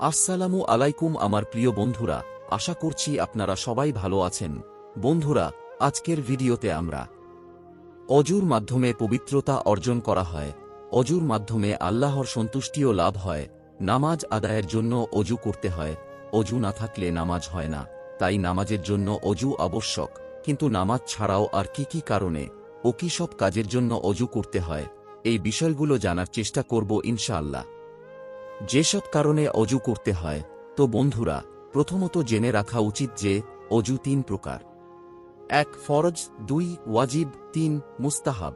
আসসালামু আলাইকুম আমার প্রিয় বন্ধুরা, আশা করছি আপনারা সবাই ভালো আছেন। বন্ধুরা, আজকের ভিডিওতে আমরা অজুর মাধ্যমে পবিত্রতা অর্জন করা হয়। অজুর মাধ্যমে আল্লাহর সন্তুষ্টিও লাভ হয়। নামাজ আদায়ের জন্য অজু করতে হয়। অজু না থাকলে নামাজ হয় না। তাই নামাজের জন্য অজু আবশ্যক। কিন্তু নামাজ ছাড়াও আর কি কি কারণে ও কি সব কাজের জন্য অজু করতে হয়, এই বিষয়গুলো জানার চেষ্টা করব ইনশাআল্লাহ। যেসব কারণে অজু করতে হয়, তো বন্ধুরা, প্রথমত জেনে রাখা উচিত যে, অজু তিন প্রকার। এক, ফরজ, দুই, ওয়াজিব, তিন, মুস্তাহাব।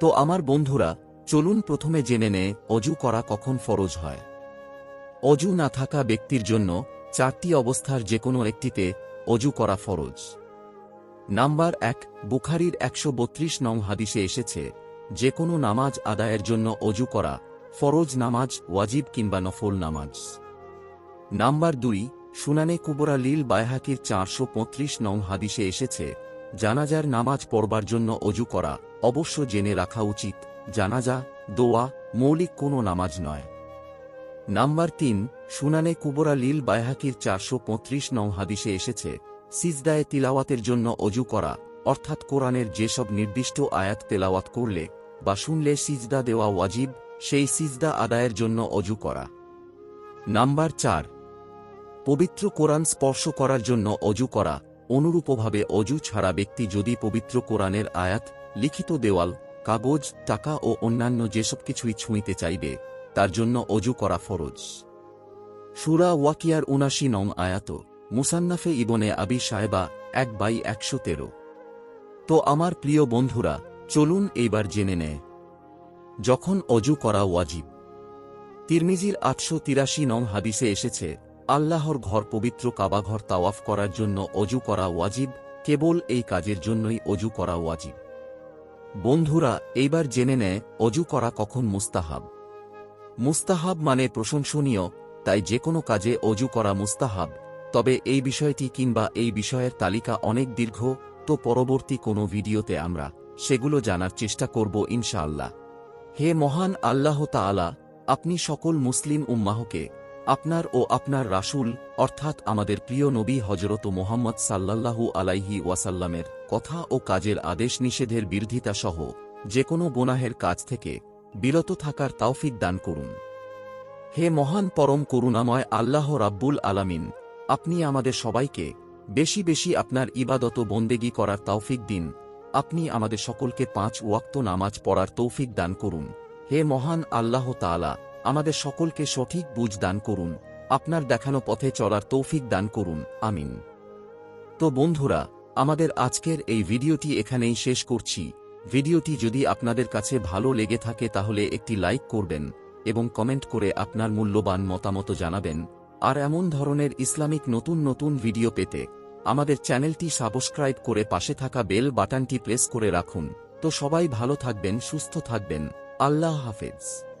তো আমার বন্ধুরা, চলুন প্রথমে জেনে নে, অজু করা কখন ফরজ হয়। অজু না থাকা ব্যক্তির জন্য, চারটি অবস্থার যে কোনো একটিতে, অজু করা ফরজ। নাম্বার এক, বুখারির একশো বত্রিশ নং হাদিসে এসেছে যে কোনো নামাজ আদায়ের জন্য অজু করা ফরজ নামাজ, ওয়াজিব কিংবা নফল নামাজ। নাম্বার দুই, সুনানে কুবরা লীল বায়হাকির চারশো পঁয়ত্রিশ নং হাদিসে এসেছে, জানাজার নামাজ পড়বার জন্য অজু করা অবশ্য জেনে রাখা উচিত, জানাজা, দোয়া, মৌলিক কোনো নামাজ নয়। নাম্বার তিন, সুনানে কুবরা লীল বায়হাকির চারশো পঁয়ত্রিশ নং হাদিসে এসেছে, সিজদায়ে তিলাওয়াতের জন্য অজু করা, অর্থাৎ কোরআনের যেসব নির্দিষ্ট আয়াত তেলাওয়াত করলে বা শুনলে সিজদা দেওয়া ওয়াজিব সেই সিজদা আদায়ের জন্য অজু করা। নাম্বার চার, পবিত্র কোরআন স্পর্শ করার জন্য অজু করা। অনুরূপভাবে অজু ছাড়া ব্যক্তি যদি পবিত্র কোরআনের আয়াত, লিখিত দেওয়াল, কাগজ, টাকা ও অন্যান্য যেসব কিছুই ছুঁইতে চাইবে, তার জন্য অজু করা ফরজ। সুরা ওয়াকিয়ার উনাশি নং আয়াত, মুসান্নাফে ইবনে আবি সাহেবা এক বাই একশো তেরো। তো আমার প্রিয় বন্ধুরা, চলুন এইবার জেনে নেয়। যখন অজু করা ওয়াজিব। তিরমিজির আটশো তিরাশি নং হাদিসে এসেছে, আল্লাহর ঘর পবিত্র কাবাঘর তাওয়াফ করার জন্য অজু করা ওয়াজিব, কেবল এই কাজের জন্যই অজু করা ওয়াজিব। বন্ধুরা, এইবার জেনে নেয়, অজু করা কখন মুস্তাহাব। মুস্তাহাব মানে প্রশংসনীয়, তাই যে কোনো কাজে অজু করা মুস্তাহাব, তবে এই বিষয়টি কিংবা এই বিষয়ের তালিকা অনেক দীর্ঘ, তো পরবর্তী কোনো ভিডিওতে আমরা সেগুলো জানার চেষ্টা করব ইনশাআল্লাহ। হে মহান আল্লাহ তাআলা, আপনি সকল মুসলিম উম্মাহকে, আপনার ও আপনার রাসূল, অর্থাৎ আমাদের প্রিয় নবী হজরত মোহাম্মদ সাল্লাল্লাহু আলাইহি ওয়াসাল্লামের কথা ও কাজের আদেশ নিষেধের বিরোধিতা সহ যে কোনো গোনাহের কাজ থেকে বিরত থাকার তাওফিক দান করুন। হে মহান পরম করুণাময় আল্লাহ রাব্বুল আলামিন, আপনি আমাদের সবাইকে বেশি বেশি আপনার ইবাদত বন্দেগি করার তাওফিক দিন। আপনি আমাদের সকলকে পাঁচ ওয়াক্ত নামাজ পড়ার তৌফিক দান করুন। হে মহান আল্লাহ তাআলা, আমাদের সকলকে সঠিক বুঝ দান করুন। আপনার দেখানো পথে চলার তৌফিক দান করুন। আমিন। তো বন্ধুরা, আমাদের আজকের এই ভিডিওটি এখানেই শেষ করছি। ভিডিওটি যদি আপনাদের কাছে ভালো লেগে থাকে তাহলে একটি লাইক করবেন এবং কমেন্ট করে আপনার মূল্যবান মতামত জানাবেন। আর এমন ধরনের ইসলামিক নতুন নতুন ভিডিও পেতে আমাদের চ্যানেলটি সাবস্ক্রাইব করে পাশে থাকা বেল বাটনটি প্রেস করে রাখুন। তো সবাই ভালো থাকবেন, সুস্থ থাকবেন। আল্লাহ হাফেজ।